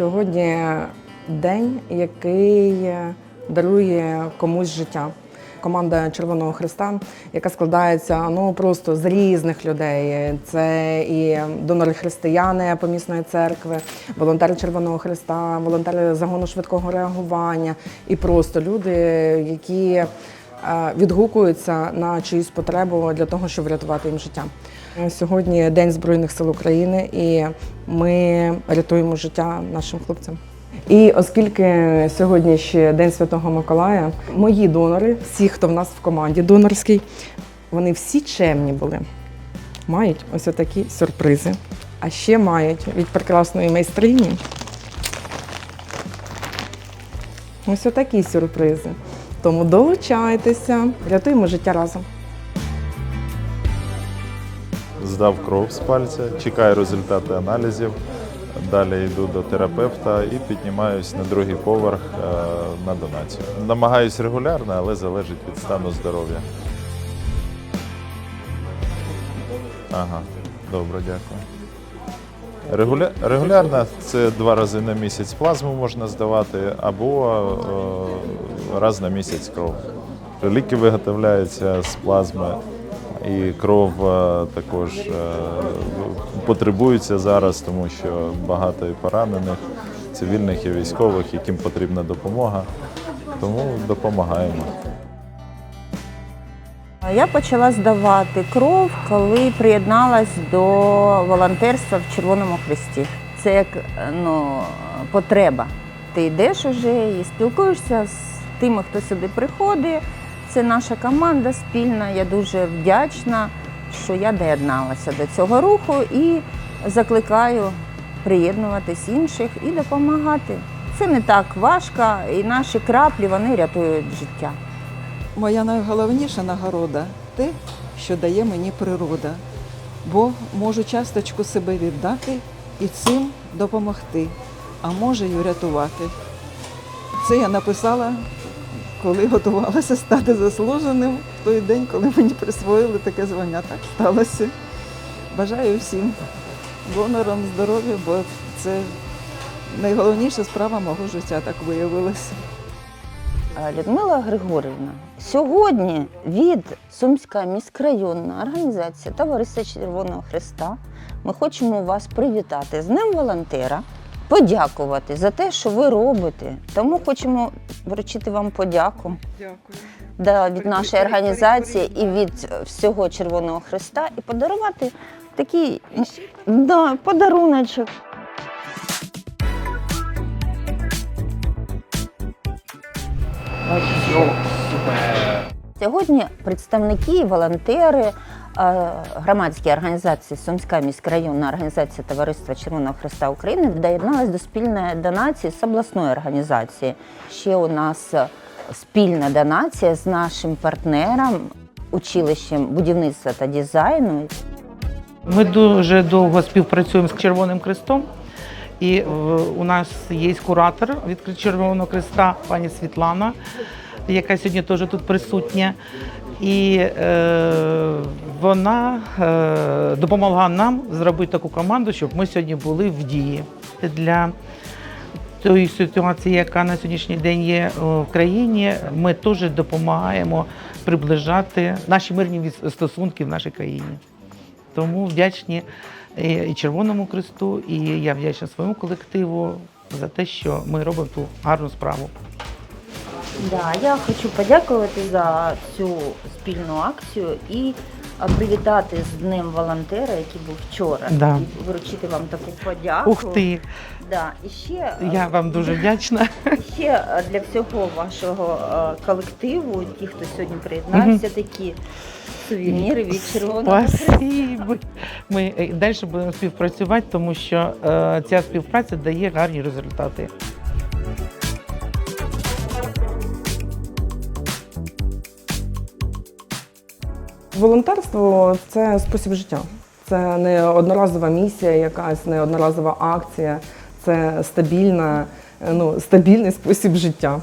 Сьогодні день, який дарує комусь життя. Команда Червоного Христа, яка складається ну просто з різних людей. Це і донори християни помісної церкви, волонтери Червоного Христа, волонтери загону швидкого реагування і просто люди, які е, відгукуються на чиюсь потребу для того, щоб врятувати їм життя. Сьогодні День Збройних сил України, і ми рятуємо життя нашим хлопцям. І оскільки сьогодні ще День Святого Миколая, мої донори, всі, хто в нас в команді донорській, вони всі чемні були. Мають ось такі сюрпризи. А ще мають від прекрасної майстрині ось такі сюрпризи. Тому долучайтеся, рятуємо життя разом. Здав кров з пальця, чекаю результати аналізів. Далі йду до терапевта і піднімаюсь на другий поверх е, на донацію. Намагаюсь регулярно, але залежить від стану здоров'я. Ага, добре, дякую. Регуля... Регулярно це два рази на місяць плазму можна здавати або е, раз на місяць кров. Ліки виготовляються з плазми, і кров е, також е, потребується зараз, тому що багато і поранених, цивільних і військових, яким потрібна допомога. Тому допомагаємо. Я почала здавати кров, коли приєдналась до волонтерства в Червоному Хресті. Це як ну, потреба. Ти йдеш уже і спілкуєшся з тими, хто сюди приходить. Це наша команда спільна. Я дуже вдячна, що я доєдналася до цього руху і закликаю приєднуватись інших і допомагати. Це не так важко, і наші краплі вони рятують життя. Моя найголовніша нагорода те, що дає мені природа, бо можу часточку себе віддати і цим допомогти, а може й врятувати. Це я написала, коли готувалася стати заслуженим в той день, коли мені присвоїли таке звання. Так сталося. Бажаю всім донорам здоров'я, бо це найголовніша справа мого життя, так виявилося. Е, Людмила Григорівна, сьогодні від Сумська міськрайонна організація Товариства Червоного Христа ми хочемо вас привітати з Днем волонтера, подякувати за те, що ви робите. Тому хочемо вручити вам подяку Дякую. да, від нашої організації і від всього Червоного Христа і подарувати такий да, подаруночок. Сьогодні представники, волонтери, е, громадські організації Сумська міськрайонна організація Товариства Червоного Христа України доєдналась до спільної донації з обласної організації. Ще у нас е, спільна донація з нашим партнером, училищем будівництва та дизайну. Ми дуже довго співпрацюємо з Червоним Хрестом. І е, у нас є куратор від Червоного Хреста, пані Світлана, яка сьогодні теж тут присутня. І е, вона е, допомогла нам зробити таку команду, щоб ми сьогодні були в дії. Для тої ситуації, яка на сьогоднішній день є е, в країні, ми теж допомагаємо приближати наші мирні стосунки в нашій країні. Тому вдячні і і Червоному Христу, і я вдячна своєму колективу за те, що ми робимо ту гарну справу. Да, я хочу подякувати за цю спільну акцію і привітати з Днем волонтера, який був вчора, Да. і вручити вам таку подяку. Ух ти! Да, і ще Я вам дуже вдячна. ще для всього вашого колективу, ті, хто сьогодні приєднався, такі сувеніри від Червоного Хреста. Спасибо. Ми е, далі будемо співпрацювати, тому що е, ця співпраця дає гарні результати. Волонтерство це спосіб життя. Це не одноразова місія, якась не одноразова акція, це стабільна, ну, стабільний спосіб життя.